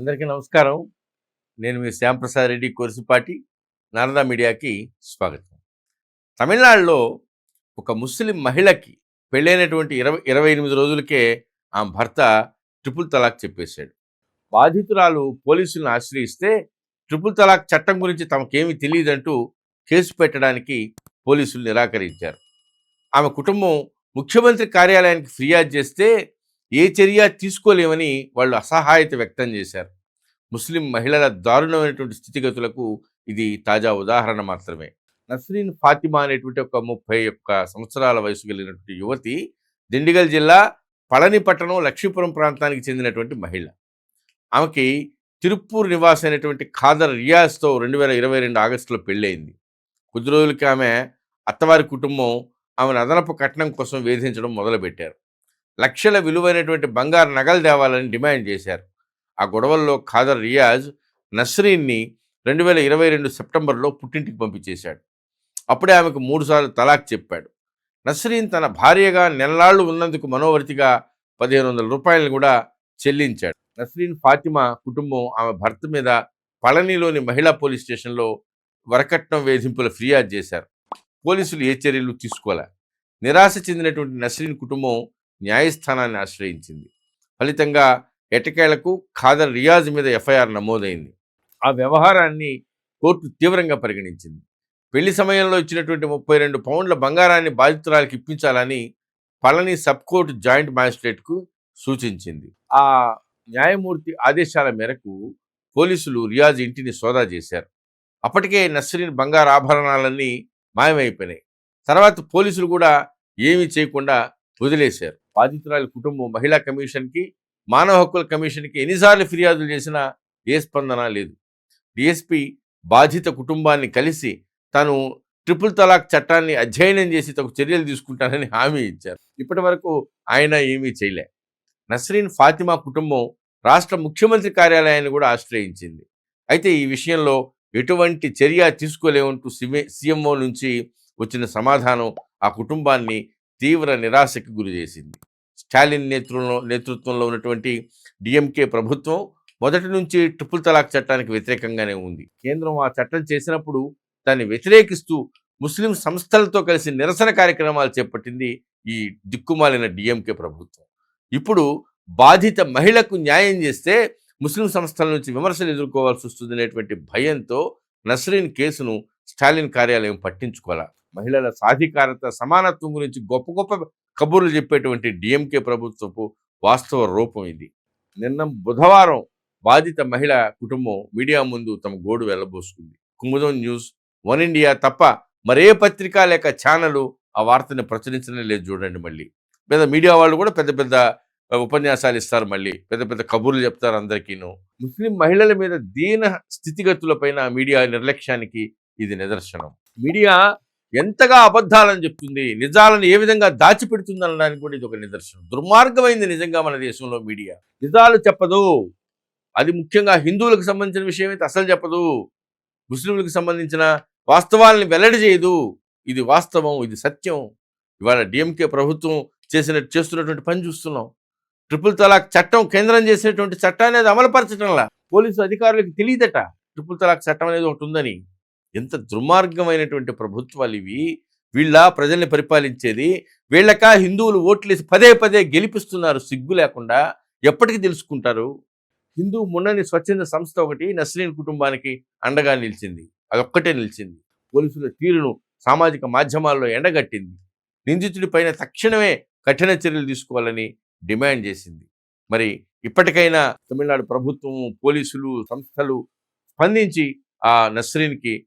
అందరికీ నమస్కారం. నేను మీ శ్యాంప్రసాద్ రెడ్డి కోరిసిపాటి నారదా మీడియాకి స్వాగతం. తమిళనాడులో ఒక ముస్లిం మహిళకి పెళ్ళైనటువంటి ఇరవై ఇరవై ఎనిమిది రోజులకే ఆమె భర్త ట్రిపుల్ తలాక్ చెప్పేశాడు. బాధితురాలు పోలీసులను ఆశ్రయిస్తే ట్రిపుల్ తలాక్ చట్టం గురించి తమకేమీ తెలియదంటూ కేసు పెట్టడానికి పోలీసులు నిరాకరించారు. ఆమె కుటుంబం ముఖ్యమంత్రి కార్యాలయానికి ఫిర్యాదు చేస్తే ఏ చర్య తీసుకోలేమని వాళ్ళు అసహాయత వ్యక్తం చేశారు. ముస్లిం మహిళల దారుణమైనటువంటి స్థితిగతులకు ఇది తాజా ఉదాహరణ మాత్రమే. నస్రీన్ ఫాతిమా అనేటువంటి ఒక ముప్పై ఒక్క సంవత్సరాల వయసు కలిగినటువంటి యువతి దిండిగల్ జిల్లా పళని పట్టణం లక్ష్మీపురం ప్రాంతానికి చెందినటువంటి మహిళ. ఆమెకి తిరుప్పూర్ నివాసి అయినటువంటి ఖాదర్ రియాజ్తో రెండు వేల ఇరవై రెండు ఆగస్టులో పెళ్ళయింది. కొద్ది రోజులకి ఆమె అత్తవారి కుటుంబం ఆమెను అదనపు కట్నం కోసం వేధించడం మొదలుపెట్టారు. లక్షల విలువైనటువంటి బంగారు నగలు తేవాలని డిమాండ్ చేశారు. ఆ గొడవల్లో ఖాదర్ రియాజ్ నస్రీన్ని రెండు వేల ఇరవై రెండు సెప్టెంబర్లో పుట్టింటికి పంపించేశాడు. అప్పుడే ఆమెకు మూడుసార్లు తలాక్ చెప్పాడు. నస్రీన్ తన భార్యగా నెలలాళ్ళు ఉన్నందుకు మనోవర్తిగా పదిహేను వందల రూపాయలను కూడా చెల్లించాడు. నస్రీన్ ఫాతిమా కుటుంబం ఆమె భర్త మీద పళనిలోని మహిళా పోలీస్ స్టేషన్లో వరకట్నం వేధింపుల ఫిర్యాదు చేశారు. పోలీసులు ఏ చర్యలు తీసుకోలే. నిరాశ చెందినటువంటి నస్రీన్ కుటుంబం న్యాయస్థానాన్ని ఆశ్రయించింది. ఫలితంగా ఎటకేళ్ళకు ఖాదర్ రియాజ్ మీద ఎఫ్ఐఆర్ నమోదైంది. ఆ వ్యవహారాన్ని కోర్టు తీవ్రంగా పరిగణించింది. పెళ్ళి సమయంలో ఇచ్చినటువంటి ముప్పై రెండు పౌండ్ల బంగారాన్ని బాధితురాలకు ఇప్పించాలని పళని సబ్ కోర్టు జాయింట్ మ్యాజిస్ట్రేట్కు సూచించింది. ఆ న్యాయమూర్తి ఆదేశాల మేరకు పోలీసులు రియాజ్ ఇంటిని సోదా చేశారు. అప్పటికే నస్రీన్ బంగారు ఆభరణాలన్నీ మాయమైపోయినాయి. తర్వాత పోలీసులు కూడా ఏమీ చేయకుండా వదిలేశారు. బాధితురాలి కుటుంబం మహిళా కమిషన్కి మానవ హక్కుల కమిషన్కి ఎన్నిసార్లు ఫిర్యాదులు చేసినా ఏ స్పందన లేదు. డిఎస్పి బాధిత కుటుంబాన్ని కలిసి తాను ట్రిపుల్ తలాక్ చట్టాన్ని అధ్యయనం చేసి తగు చర్యలు తీసుకుంటానని హామీ ఇచ్చారు. ఇప్పటి వరకు ఆయన ఏమీ చేయలే. నస్రీన్ ఫాతిమా కుటుంబం రాష్ట్ర ముఖ్యమంత్రి కార్యాలయాన్ని కూడా ఆశ్రయించింది. అయితే ఈ విషయంలో ఎటువంటి చర్య తీసుకోలేమంటూ సిమే సీఎంఓ నుంచి వచ్చిన సమాధానం ఆ కుటుంబాన్ని తీవ్ర నిరాశకు గురి చేసింది. స్టాలిన్ నేతృత్వంలో నేతృత్వంలో ఉన్నటువంటి డిఎంకే ప్రభుత్వం మొదటి నుంచి ట్రిపుల్ తలాక్ చట్టానికి వ్యతిరేకంగానే ఉంది. కేంద్రం ఆ చట్టం చేసినప్పుడు దాన్ని వ్యతిరేకిస్తూ ముస్లిం సంస్థలతో కలిసి నిరసన కార్యక్రమాలు చేపట్టింది ఈ దిక్కుమాలిన డిఎంకే ప్రభుత్వం. ఇప్పుడు బాధిత మహిళకు న్యాయం చేస్తే ముస్లిం సంస్థల నుంచి విమర్శలు ఎదుర్కోవాల్సి వస్తుంది అనేటువంటి భయంతో నస్రీన్ కేసును స్టాలిన్ కార్యాలయం పట్టించుకోవాలి మహిళల సాధికారత సమానత్వం గురించి గొప్ప గొప్ప కబుర్లు చెప్పేటువంటి డిఎంకే ప్రభుత్వపు వాస్తవ రూపం ఇది. నిన్న బుధవారం బాధిత మహిళ కుటుంబం మీడియా ముందు తమ గోడు వెళ్ళబోసుకుంది కుముదం న్యూస్ వన్ ఇండియా తప్ప మరే పత్రిక లేక ఛానల్ ఆ వార్తని ప్రచురించడం లేదు చూడండి మళ్ళీ. పెద్ద మీడియా వాళ్ళు కూడా పెద్ద పెద్ద ఉపన్యాసాలు ఇస్తారు మళ్ళీ. పెద్ద పెద్ద కబుర్లు చెప్తారు అందరికీను. ముస్లిం మహిళల మీద దీన స్థితిగతులపైన మీడియా నిర్లక్ష్యానికి ఇది నిదర్శనం. మీడియా ఎంతగా అబద్ధాలని చెప్తుంది నిజాలను ఏ విధంగా దాచిపెడుతుంది అనడానికి కూడా ఇది ఒక నిదర్శనం. దుర్మార్గమైంది నిజంగా మన దేశంలో మీడియా. నిజాలు చెప్పదు. అది ముఖ్యంగా హిందువులకు సంబంధించిన విషయం అయితే అసలు చెప్పదు. ముస్లింలకు సంబంధించిన వాస్తవాలను వెల్లడి చేయదు. ఇది వాస్తవం ఇది సత్యం. ఇవాళ డిఎంకే ప్రభుత్వం చేసిన చేస్తున్నటువంటి పని చూస్తున్నాం. ట్రిపుల్ తలాక్ చట్టం కేంద్రం చేసినటువంటి చట్టాన్ని అనేది అమలుపరచడంలా. పోలీసు అధికారులకు తెలియదట. ట్రిపుల్ తలాక్ చట్టం అనేది ఒకటి ఉందని. ఎంత దుర్మార్గమైనటువంటి ప్రభుత్వాలు ఇవి. వీళ్ళ ప్రజల్ని పరిపాలించేది. వీళ్ళక హిందువులు ఓట్లేసి పదే పదే గెలిపిస్తున్నారు సిగ్గు లేకుండా. ఎప్పటికీ తెలుసుకుంటారు? హిందూ మున్నని స్వచ్ఛంద సంస్థ ఒకటి నస్రీన్ కుటుంబానికి అండగా నిలిచింది. అదొక్కటే నిలిచింది. పోలీసుల తీరును సామాజిక మాధ్యమాల్లో ఎండగట్టింది. నిందితుడిపైన తక్షణమే కఠిన చర్యలు తీసుకోవాలని డిమాండ్ చేసింది. మరి ఇప్పటికైనా తమిళనాడు ప్రభుత్వం పోలీసులు సంస్థలు స్పందించి ఆ నస్రీన్కి